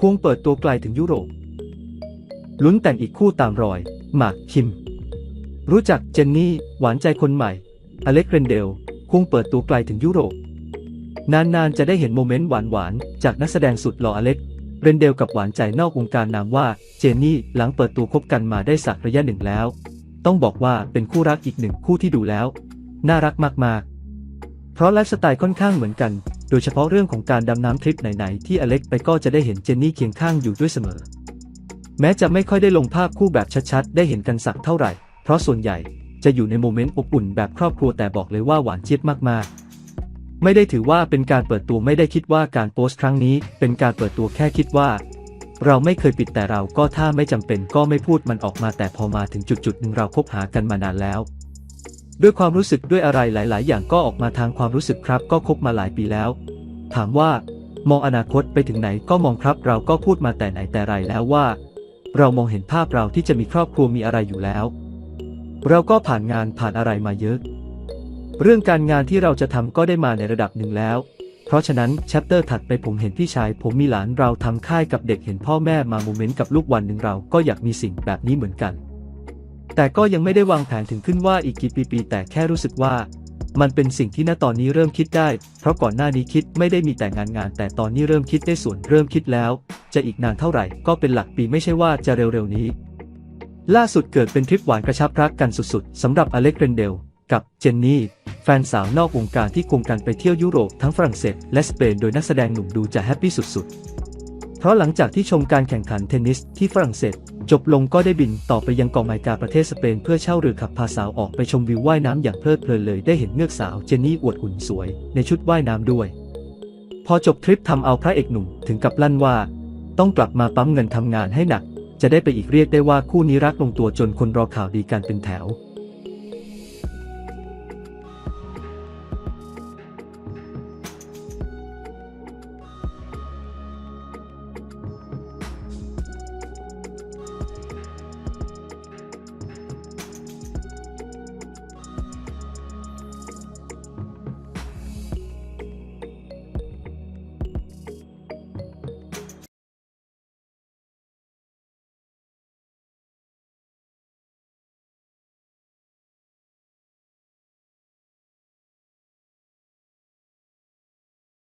ควงเปิดตัวไกลถึงยุโรป ลุ้นแต่งอีกคู่ตามรอย หมากคิม รู้จักเจนนี่ หวานใจคนใหม่ อเล็กเรนเดล ควงเปิดตัวไกลถึงยุโรป นานๆ จะได้เห็นโมเมนต์หวานๆ จากนักแสดงสุดหล่ออเล็กเรนเดลกับหวานใจนอกวงการนามว่าเจนนี่หลังเปิดตัวคบกันมาได้สักระยะหนึ่งแล้ว ต้องบอกว่าเป็นคู่รักอีกหนึ่งคู่ที่ดูแล้ว น่ารักมากๆ เพราะไลฟ์สไตล์ค่อนข้างเหมือนกัน โดยเฉพาะเรื่องของการดำน้ำทริปไหนๆ ที่อเล็กไปก็จะได้เห็นเจนนี่เคียงข้างอยู่ด้วยเสมอ แม้จะไม่ค่อยได้ลงภาพคู่แบบชัดๆ ได้เห็นกันสักเท่าไหร่ เพราะส่วนใหญ่จะอยู่ในโมเมนต์อบอุ่นแบบครอบครัวแต่บอกเลยว่าหวานเจี๊ยบมากๆ ไม่ได้ถือว่าเป็นการเปิดตัวไม่ได้คิดว่าการโพสต์ครั้งนี้ เป็นการเปิดตัวแค่คิดว่า เราไม่เคยปิดแต่เราก็ถ้าไม่จำเป็นก็ไม่พูดมันออกมาแต่พอมาถึงจุดๆหนึ่งเราคบหากันมานานแล้ว ด้วยความรู้สึกด้วยอะไรหลาย ๆ อย่างก็ออกมาทางความรู้สึกครับก็คบมาหลายปีแล้ว ถามว่ามองอนาคตไปถึงไหนก็มองครับ เราก็พูดมาแต่ไหนแต่ไรแล้วว่า เรามองเห็นภาพเราที่จะมีครอบครัวมีอะไรอยู่แล้ว เราก็ผ่านงานผ่านอะไรมาเยอะ เรื่องการงานที่เราจะทำก็ได้มาในระดับหนึ่งแล้ว เพราะฉะนั้นแชปเตอร์ถัดไปผมเห็นพี่ชาย ผมมีหลานเราทำค่ายกับเด็กเห็นพ่อแม่มาโมเมนต์กับลูกวันหนึ่งเราก็อยากมีสิ่งแบบนี้เหมือนกัน แต่ก็ยังไม่ได้วางแผนถึงขึ้นว่าอีกกี่ปีๆแต่แค่รู้สึกว่า มันเป็นสิ่งที่ณตอนนี้เริ่มคิดได้ เพราะก่อนหน้านี้คิดไม่ได้มีแต่งานงาน แต่ตอนนี้เริ่มคิดได้ส่วนเริ่มคิดแล้ว จะอีกนานเท่าไหร่ก็เป็นหลักปีไม่ใช่ว่าจะเร็วๆนี้ ล่าสุดเกิดเป็นทริปหวานกระชับรักกันสุดๆสำหรับอเล็กเรนเดลกับเจนนี่แฟนสาวนอกวงการที่ควงกันไปเที่ยวยุโรปทั้งฝรั่งเศสและสเปนโดยนักแสดงหนุ่มดูจะแฮปปี้สุดๆ เพราะหลังจากที่ชมการแข่งขันเทนนิสที่ฝรั่งเศส จบลงก็ได้บินต่อไปยังเกองไมกาประเทศสเปนเพื่อเช่าเรือขับพาสาวออกไปชมวิวว่ายน้ำอย่างเพลิดเพลินเลยได้เห็นเงือกสาวเจนนี่อวดหุ่นสวย ในชุดว่ายน้ำด้วย พอจบทริปทำเอาพระเอกหนุ่มถึงกับลั่นว่า ต้องกลับมาปั๊มเงินทำงานให้หนัก จะได้ไปอีกเรียกได้ว่าคู่นี้รักลงตัวจนคนรอข่าวดีกันเป็นแถว